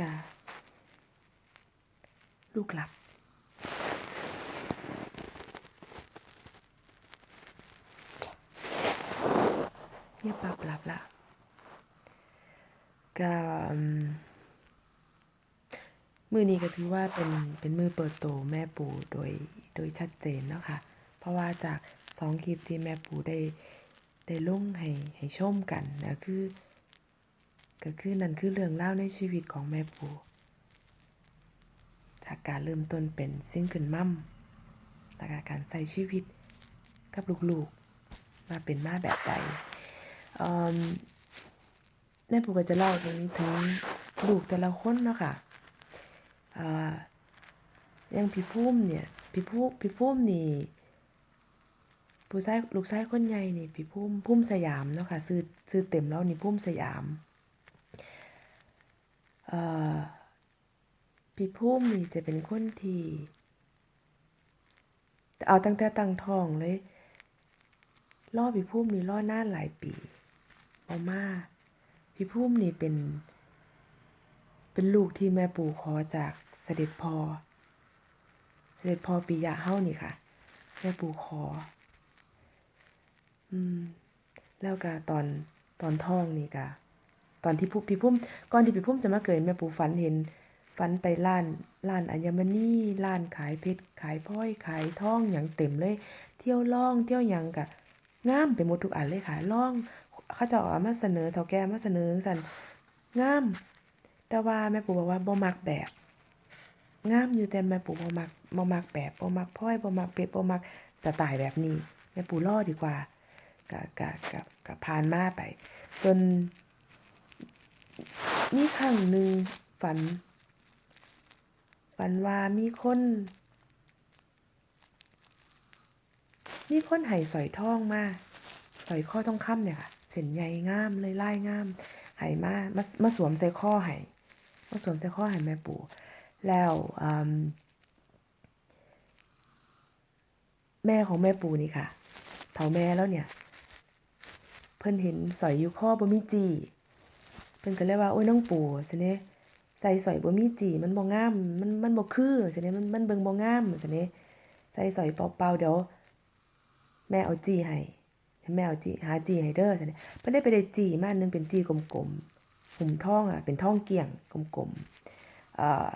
กะลูกหลับเงียบปับหลับละก็มือนี้ก็ถือว่าเป็นเป็นมือเปิดโตแม่ปู่โดยโดยชัดเจนเนาะค่ะ เพราะว่าจากสองคลิปที่แม่ปู่ได้ได้ลงให้ให้ชมกันนะคือ ก็คือนั่นคือเรื่องเล่าในชีวิตของแม่ปูจากการเริ่มต้นเป็นซิงเกิลมัมแล้วก็การใช้ชีวิตกับลูกๆ มาเป็นมาแบบใดแม่ปูก็จะเล่าถึงถึงลูกแต่ละคนเนาะค่ะอ่าอย่างพี่พุ่มเนี่ยพี่พุ่มพี่พุ่มนี่ผู้ชายลูกชายคนใหญ่นี่พี่พุ่มพุ่มสยามเนาะคะ่ะชื่อชื่อเต็มแล้วนี่พุ่มสยาม พี่พุ่มนี่จะเป็นคนที่เอาตั้งแต่ตั้งทองเลยล่อพี่พุ่มนี่ล่อหน้าหลายปีเอามาพี่พุ่มนี่เป็น เป็นลูกที่แม่ปู่ขอจากเสด็จพ่อเสด็จพ่อปิยะเฮานี่ค่ะ แม่ปู่ขอ อืม แล้วก็ตอนตอนท้องนี่ก็ ตอนที่ผู้พี่พุ่มก่อนที่พี่พุ่มจะมาเกิดแม่ปู่ฝันเห็นฝันไปร้านร้านอัญมณีร้านขายเพชรขายพลอยขายทองอย่างเต็มเลย เที่ยวล่องเที่ยวยังกะงามไปหมดทุกอันเลยค่ะล่องเขาเจะเอามาเสนอเฒ่าแก่มาเสนอจั่งซันงาม แต่ว่าแม่ปู่บอกว่าบ่มักแบบงามอยู่แต่แม่ปู่บ่มักบ่มักแบบบ่มักพลอยบ่มักเพชรบ่มักสไตล์แบบนี้แม่ปู่รอดีกว่าก็ก็ก็ก็ผ่านมาไป จน มีครั้งหนึ่งฝัน ฝันว่ามีคน มีคนให้สอยทองมาสอยข้อทองคำเนี่ยค่ะเส้นใหญ่งามเลยลายงามให้มามามาสวมใส่ข้อให้มาสวมใส่ข้อให้แม่ปู่ แล้วแม่ของแม่ปู่นี่ค่ะเฒ่าแม่แล้วเนี่ย เพิ่นเห็นสอยอยู่ข้อบ่มีจี พิ่นก็เลยว่าโอ้ยน้องปู่ซั่นเด้ใส่สอยบ่มีจีมันบ่งาม มันมันบ่คือซั่นเด้มันมันเบิ่งบ่งามซั่นเด้ใส่สอยเปล่าๆเดี๋ยวแม่เอาจีให้แม่เอาจีหาจีให้เด้อซั่นเด้เพิ่นได้ไปได้จีมาอันหนึงเป็นจีกลมๆหุ่มทองอะเป็นทองเกี่ยงกลมๆเอ่อ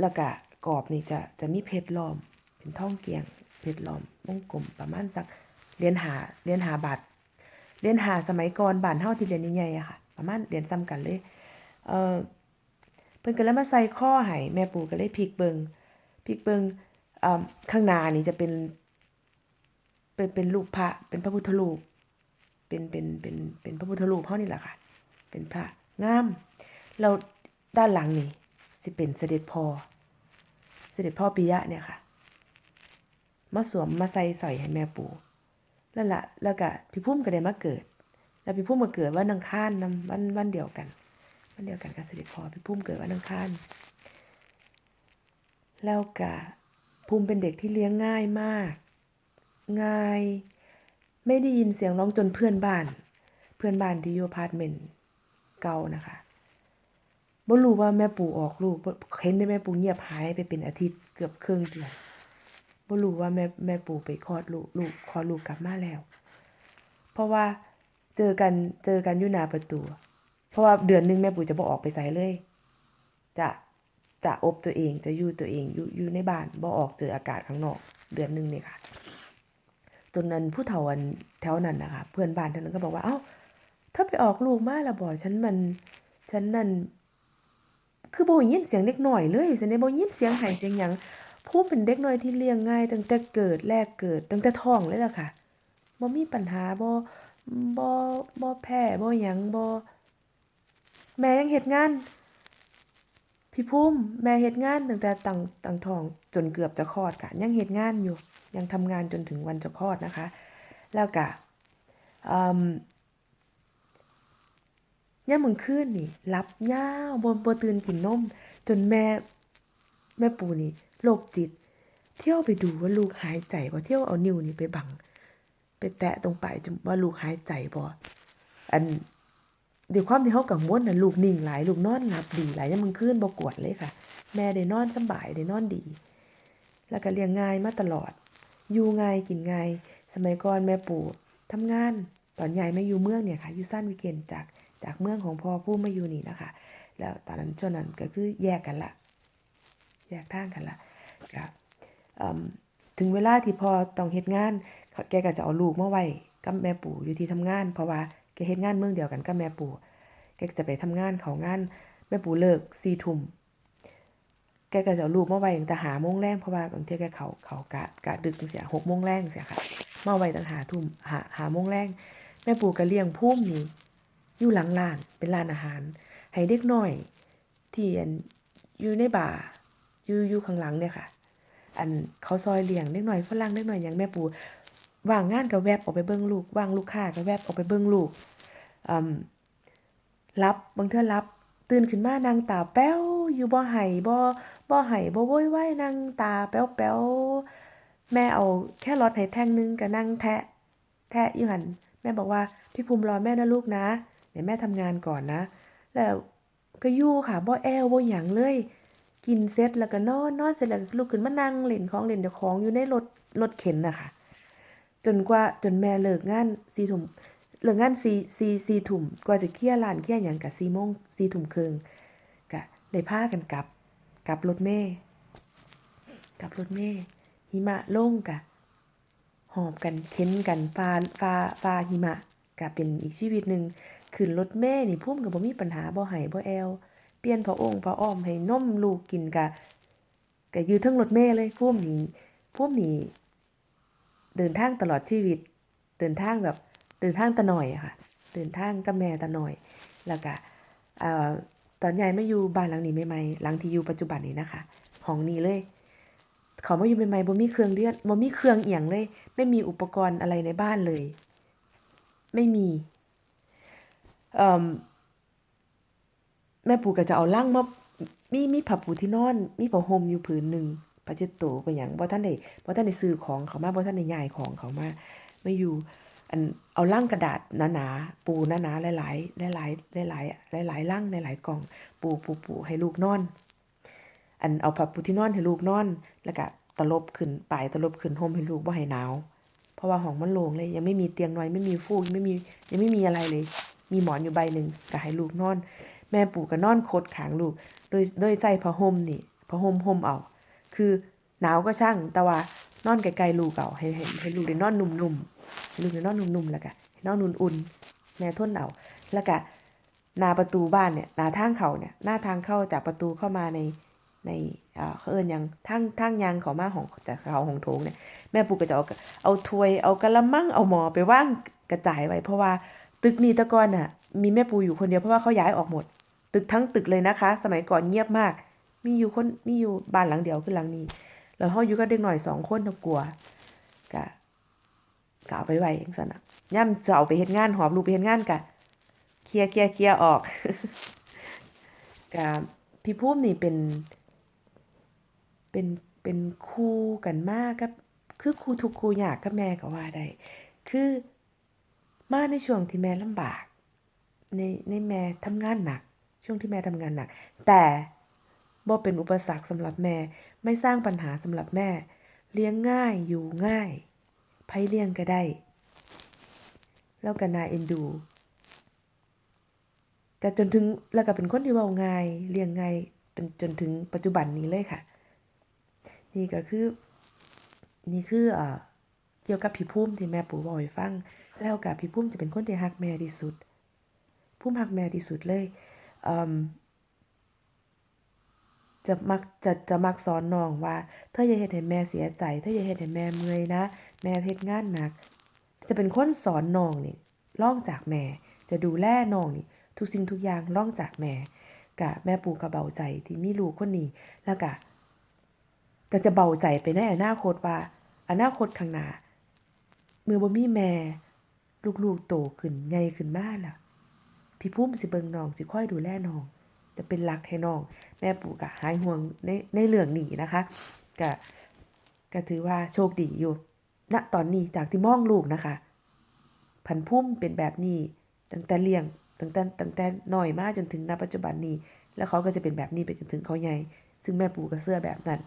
แล้วก็กรอบนี่จะจะมีเพชรล้อม เป็นทองเกี่ยงเพชรล้อมวงกลมประมาณสักเรียญหาเรียญหาบาท เรียนหาสมัยก่อนบ้านเฮาที่เรียนใหญ่ๆอะค่ะ ประมาณเรียนซ้ำกันเลย เอ่อเพิ่นก็เลยมาใส่ข้อให้แม่ปู่ก็เลยพลิกเบิงพลิกเบิงอ่าข้างหน้านี่จะเป็น เป็นเป็นรูปพระ เป็นพระพุทธรูป เป็นเป็นเป็นเป็นพระพุทธรูปเฮานี่แหละค่ะ เป็นพระงามแล้วด้านหลังนี่สิเป็นเสด็จพ่อ เสด็จพ่อปิยะเนี่ยค่ะ มาสวมมาใส่ใสร้อยให้แม่ปู่ แล้วล่ะแล้วก็พี่พุ่มก็ได้มาเกิด แล้วพี่พุ่มมาเกิดวันอังคารนำวันวันเดียวกันวันเดียวกันกับเสด็จพ่อพี่พุ่มเกิดวันอังคารแล้วก็ภูมิเป็นเด็กที่เลี้ยงง่ายมาก ง่าย ไม่ได้ยินเสียงร้องจนเพื่อนบ้าน เพื่อนบ้านที่อยู่พาร์ตเมนต์เก่านะคะบ่รู้ว่าแม่ปู่ออกลูกเห็นได้แม่ปู่เงียบหายไปเป็นอาทิตย์เกือบครึ่งเดือน บ่รู้ว่าแม่แม่ปู่ไปคลอดลูกลูกคลอดลูกกลับมาแล้ว เพราะว่าเจอกันเจอกันอยู่หน้าประตู เพราะว่าเดือนหนึงแม่ปู่จะบ่ออกไปไสเลย จะจะอบตัวเองจะอยู่ตัวเองอยู่อยู่ในบ้านบ่ออกเจออากาศข้างนอก เดือนหนึงเนี่ยค่ะ จนนั้นผู้เฒ่าอันแถวนั้นนะคะเพื่อนบ้านแถวนั้นก็บอกว่า เอ้าถ้าไปออกลูกมาล้วบ่ฉันมันฉันนั่นคือบ่ยินเสียงเด็กน้อยเลยฉันได้บ่ยินเสียงไห้เสียงหยัง ผู้เป็นเด็กน้อยที่เลี้ยงง่าย ตั้งแต่เกิดแรกเกิด ตั้งแต่ท้องเลยล่ะค่ะบ่มีปัญหาบ่บ่บ่แพ้บ่หยังบ่แม่ยังเฮ็ดงาน พี่ภูมิแม่เฮ็ดงานตั้งแต่ตั้งตั้งท้องจนเกือบจะคลอดค่ะ ยังเฮ็ดงานอยู่ ยังทำงานจนถึงวันจะคลอดนะคะ แล้วก็อืมยามมื้อคืนนี่หลับยาวบ่บ่ตื่นกินนม จนแม่แม่ปูนี่ โรคจิต เที่ยวไปดูว่าลูกหายใจบ่เที่ยวเอานิ้วนี่ไปบัง ไปแตะตรงปลายจมูกว่าลูกหายใจบ่อันเด้วยวความที่เฮากังวลน่ะลูกนิ่งหลายลูกนอนหลับดีหลายยามกลางคืนบ่กวนเลยค่ะ แม่ได้นอนสบายได้นอนดี แล้วก็เลี้ยงง่ายมาตลอด อยู่ง่ายกินง่าย สมัยก่อนแม่ปู่ทำงานตอนยายมาอยู่เมืองเนี่ยค่ะอยู่ซ่านวิกเกนจากจากเมืองของพ่อผู้มาอยู่นี่นะคะ แล้วตอนนั้นช่วงนั้นก็คือแยกกันละแยกทางกันละ ก็ถึงเวลาที่พ่อต้องเฮ็ดงาน แกก็จะเอาลูกมาไว้กับแม่ปู่อยู่ที่ทำงาน เพราะว่าแกเฮ็ดงานเมืองเดียวกันกับแม่ปู่ แกจะไปทำงานเขางาน แม่ปู่เลิก4ทุ่มแกก็จะเอาลูกมาไว้ตั้งแต่หาโมงแรงเพราะว่าบางเที่ยแกเขาเขากะกะดึกจังซี่6โมงแรงจังซี่ค่ะ มาไว้ตั้งหาทุ่มหาหาโมงแรงแม่ปู่ก็เลี้ยงภูมินี่อยู่หลังร้านเป็นร้านอาหาร ให้เด็กน้อยที่อันอยู่ในบ่าอยู่อยู่ข้างหลังเนี่ยค่ะ อันเขาซอยเลี้ยงเด็กน้อยฝรั่งเด็กน้อยหยังแม่ปู่ว่างงานก็แวบออกไปเบิ่งลูกว่างลูกค้าก็แวบออกไปเบิ่งลูกอืมรับบางเทื่อรับ ตื่นขึ้นมานั่งตาแป้วอยู่บ่ไห้บ่บ่ไห้บ่โวยวายนั่งตาแป้วๆแม่เอาแค่รอทให้แท่งนึงก็นั่งแทะ แทะอยู่หันแม่บอกว่าพี่ภูมิรอแม่นะลูกนะเดี๋ยวแม่ทำงานก่อนนะ แล้วก็ยู่ค่ะบ่แอวบ่หยังเลย กินเสร็จแล้วก็นอนนอนเสร็จแล้วก็ลุกขึ้นมานั่งเล่นของเล่นเจ้าของอยู่ในรถรถเข็นนะคะจนกว่าจนแม่เลิกงาน4ทุ่มเลิกงาน4 4 4ทุ่มกว่าจะเคลียร์ร้านเคลียร์หยังก็4โมง4ทุ่มครึ่งก็ได้พากันกลับกลับรถเมล์กลับรถเมล์หิมะลงก็หอบกันเข็นกันฝ่าฝ่าฝ่าหิมะก็เป็นอีกชีวิตหนึ่งขึ้นรถเมล์นี่ภูมิก็บ่มีปัญหาบ่ไห้บ่แอว เปลี่ยนผ้าองค์ผ้าอ้อมให้นมลูกกินก็ก็อยู่เทิงรถเมล์เลยภูมินี่ภูมินี่เดินทางตลอดชีวิต เดินทางแบบเดินทางตะหน่อยอะค่ะ เดินทางกับแม่ตะหน่อย แล้วก็ตอนยายไมาอยู่บ้านหลังนี้ใหม่ๆหลังที่อยู่ปัจจุบันนี้นะคะห้องนี้เลยเขามาอยู่ใหม่ๆบ่มีเครื่องเดือนบ่มีเครื่องเอียงเลย ไม่มีอุปกรณ์อะไรในบ้านเลย ไม่มีเอ่อ แม่ปู่ก็จะเอาลังมามีมีผ้าปูที่นอน มีผ้าห่มอยู่ผืนหนึ่งผ้าเช็ดตัวก็หยังบ่ทันได้บ่ทันได้ซื้อของเขามาบ่ทันได้ย้ายของเขามาไมาอยู่ อันเอาลังกระดาษหนาๆปูหนาๆหลายๆหลายๆหลายๆหลายๆลังหลายๆกล่อง ปูปูปูให้ลูกนอน อันเอาผ้าปูที่นอนให้ลูกนอน แล้วก็ตลบขึ้นปลายตลบขึ้นห่มให้ลูกบ่ให้หนาวเพราะว่าห้องมันโล่งเลย ยังไม่มีเตียงนอยไม่มีฟูกยังไม่มียังไม่มีอะไรเลย มีหมอนอยู่ใบหนึ่งก็ให้ลูกนอน แม่ปู่ก็นอนคดขางลูก โดยโดยใส่ผ้าห่มนี่ผ้าห่มห่มเอา คือหนาวก็ช่าง แต่ว่านอนไกลๆลูกเอาให้ให้ให้ลูกได้นอนนุ่มๆลูกได้นอนนุ่มๆแล้วก็ให้นอนอุ่นๆแม่ทนเอาแล้วก็หน้าประตูบ้านเนี่ยหน้าทางเขาเนี่ยหน้าทางเข้าจากประตูเข้ามาในในเอ่อเขาเอิ้นหยังทางทางยางเขามาของจากเขาของโถงเนี่ยแม่ปู่ก็จะเอาเอาถ้วยเอากะละมังเอาหม้อไปว่างกระจายไว้เพราะว่า ตึกนี้ตะกอนน่ะ มีแม่ปูอยู่คนเดียวเพราะว่าเขาย้ายออกหมด ตึกทั้งตึกเลยนะคะ สมัยก่อนเงียบมาก มีอยู่คนมีอยู่บ้านหลังเดียวคือหลังนี้ แล้วเฮาอยู่กับเด็กหน่อยสองคนเฮากลัวกะกะเอาไปไว้จังซั่นะย่ํจะเอาไปเฮ็ดงานหอบลูกไปเฮ็ดงานกะเคลียร์เคลียร์เคลียร์ออกกะพี่ภูมินี่เป็น เป็นเป็นคู่กันมากกับ คือคู่ทุกคู่ยากกับแม่ก็ว่าได้คือ มาในช่วงที่แม่ลำบาก ในในแม่ทำงานหนัก ช่วงที่แม่ทำงานหนัก แต่บ่เป็นอุปสรรคสำหรับแม่ ไม่สร้างปัญหาสำหรับแม่ เลี้ยงง่ายอยู่ง่ายไผเลี้ยงก็ได้ แล้วก็น่าเอ็นดูก็จนถึงแล้วก็เป็นคนที่เว้าง่ายเลี้ยงง่ายจนจนถึงปัจจุบันนี้เลยค่ะ นี่ก็คือ นี่คือเอ่อเกี่ยวกับพี่ภูมิที่แม่ปู่เว้าให้ฟัง แล้วก็พี่ภูมิจะเป็นคนที่รักแม่ที่สุดภูมิรักแม่ที่สุดเลยเจะมักจะจะมักสอนน้องว่าเธออย่าเฮ็ดให้แม่เสียใจเธออย่าเฮ็ดให้แม่เมื่อยนะ แม่เฮ็ดงานหนัก จะเป็นคนสอนน้องนี่รองจากแม่ จะดูแลน้องนี่ทุกสิ่งทุกอย่างรองจากแม่ก็แม่ปู่ก็เบาใจที่มีลูกคนนี้แล้วก็ก็จะเบาใจไปในอนาคตว่าอนาคตข้างหน้าเมื่อบ่มีแม่ ลูกๆโตขึ้นใหญ่ขึ้นมาล่ะ พี่ภูมิสิเบิงน้องสิค่อยดูแลน้อง จะเป็นหลักให้น้อง แม่ปู่ก็หายห่วงในในเรื่องนี้นะคะก็ก็ถือว่าโชคดีอยู่ณตอนนี้จากที่มองลูกนะคะ พันพุ่มเป็นแบบนี้ตั้งแต่เลี้ยงตั้งแต่ตั้งแต่น้อยมากจนถึงณปัจจุบันนี้ แล้วเขาก็จะเป็นแบบนี้ไปจนถึงเขาใหญ่ ซึ่งแม่ปู่ก็เสื้อแบบนั้น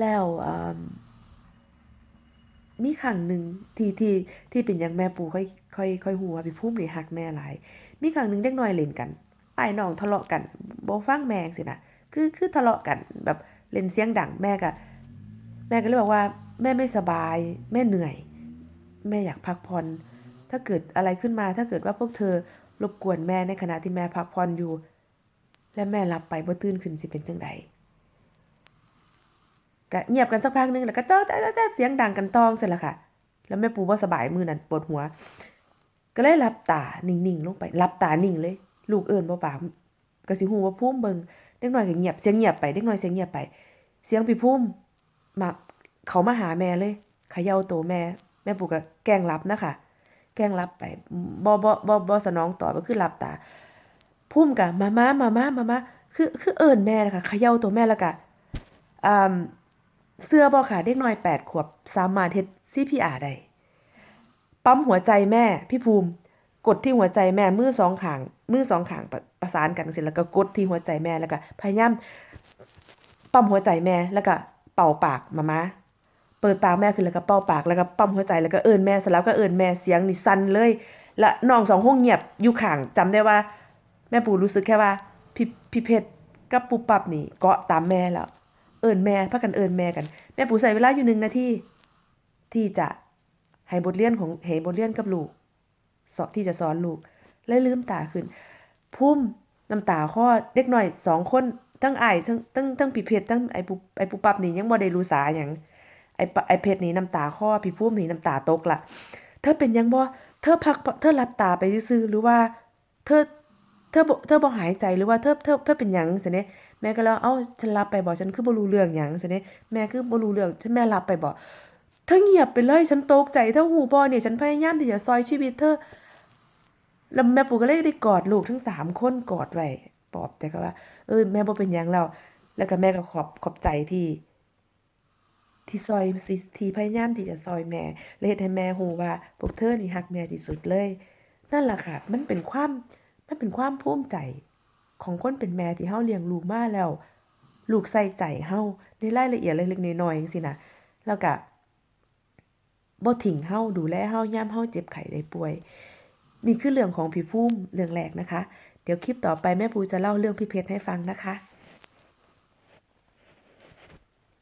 แล้วอ่า มีครั้งหนึ่งที่ที่ที่เป็นอย่างแม่ปูค่อยค่อยค่อยฮู้ว่าพี่ภูมินี่ฮักแม่หลาย มีครั้งหนึ่งเด็กน้อยเล่นกันไอ้น้องทะเลาะกันบ่ฟังแม่จังซี่นะคือคือทะเลาะกันแบบเล่นเสียงดังแม่ก็แม่ก็เลยบอกว่า แม่ไม่สบาย แม่เหนื่อย แม่อยากพักผ่อนถ้าเกิดอะไรขึ้นมาถ้าเกิดว่าพวกเธอรบกวนแม่ในขณะที่แม่พักผ่อนอยู่ และแม่หลับไปบ่ตื่นขึ้นสิเป็นจังใด ก็เงียบกันสักพักหนึงแล้วก็เจ้าเจ้าเจ้าเสียงดังกันตองเสร็จแล้วค่ะ แล้วแม่ปูบ่สบายมือนั้นปวดหัว ก็เลยหลับตานิ่งๆลงไปหลับตานิ่งเลย ลูกเอิ้นบ่ปากก็สิฮู้ว่าภูมิเบิ่งเด็กน้อยก็เงียบเสียงเงียบไปเด็กน้อยเสียงเงียบไป เสียงพี่ภูมิมาเขามาหาแม่เลยเขย่าตัวแม่ แม่ปูก็แกล้งหลับนะคะแกล้งหลับไปบ่บ่บ่บ่สนองต่อก็คือหลับตาภูมิก็มามามามามามาคือคือเอิ้นแม่นะคะเขย่าตัวแม่แล้วก็อ่า เสื้อบ่ค่ะเด็กน้อย8ขวบสามารถเฮ็ด CPR ได้ปั๊มหัวใจแม่พี่ภูมิ กดที่หัวใจแม่มือสองขางมือสองขางประประสานกันเสร็จแล้วก็กดที่หัวใจแม่แล้วก็พยายามปั๊มหัวใจแม่แล้วก็เป่าปากมามาเปิดปากแม่ขึ้นแล้วก็เป่าปากแล้วก็ปั๊มหัวใจแล้วก็เอิ้นแม่เสร็จแล้วก็เอิ้นแม่เสียงนี่สั่นเลย และน้องสองห้องเงียบอยู่ขางจำได้ว่า แม่ปู่รู้สึกแค่ว่าพี่พี่เพชรกับปุ๊บปับนี่เกาะตามแม่แล้ว เอิ้นแม่พากันเอิ้นแม่กัน แม่ปู่ใส่เวลาอยู่หนึ่งนาทีที่จะให้บทเรียนของให้บทเรียนกับลูกสอนที่จะสอนลูกเลยลืมตาขึ้น พุ่มน้ำตาคลอเด็กหน่อยสองคนทั้งไอายทั้งทั้งทั้งพี่เพชรทั้งไอ้ปุไอ้ปุปับนี่ยังบ่ได้รู้สาหยังไอปะไอ้เพชรนี่น้ำตาคลอพี่พุ่มนี่น้ำตาตกละเธอเป็นยังบ่เธอพักเธอหลับตาไปซื่อหรือว่า เธอเธอเธอบ่หายใจหรือว่าเธอเธอเธอเป็นยังซั่นเด้ แม่ก็แล้วเอ้าฉันหลับไปบ่ฉันคือบ่รู้เรื่องหยังซั่นเด้แม่คือบ่รู้เรื่องฉันแม่หลับไปบ่เธอเงียบไปเลยฉันตกใจเธอหูบอเนี่ยฉันพยายามที่จะซอยชีวิตเธอแล้วแม่ปู่ก็เลยได้กอดลูกทั้งสามคนกอดไว้ปลอบแต่ก็ว่า เออแม่บ่เป็นหยังแล้วแล้วก็แม่ก็ขอบขอบใจที่ที่ซอยที่พยายามที่จะซอยแม่และเฮ็ดให้แม่ฮู้ว่าพวกเธอนี่ฮักแม่ที่สุดเลย นั่นแหละค่ะ มันเป็นความ มันเป็นความภูมิใจ ของคนเป็นแม่ที่เฮาเลี้ยงลูกมาแล้ว ลูกใส่ใจเฮาในรายละเอียดเล็กๆน้อยๆจังซี่นะแล้วก็บ่ทิ้งเฮาดูแลเฮายามเฮาเจ็บไข้ได้ป่วย นี่คือเรื่องของพี่ภูมิเรื่องแรกนะคะ เดี๋ยวคลิปต่อไปแม่ปูจะเล่าเรื่องพี่เพชรให้ฟังนะคะ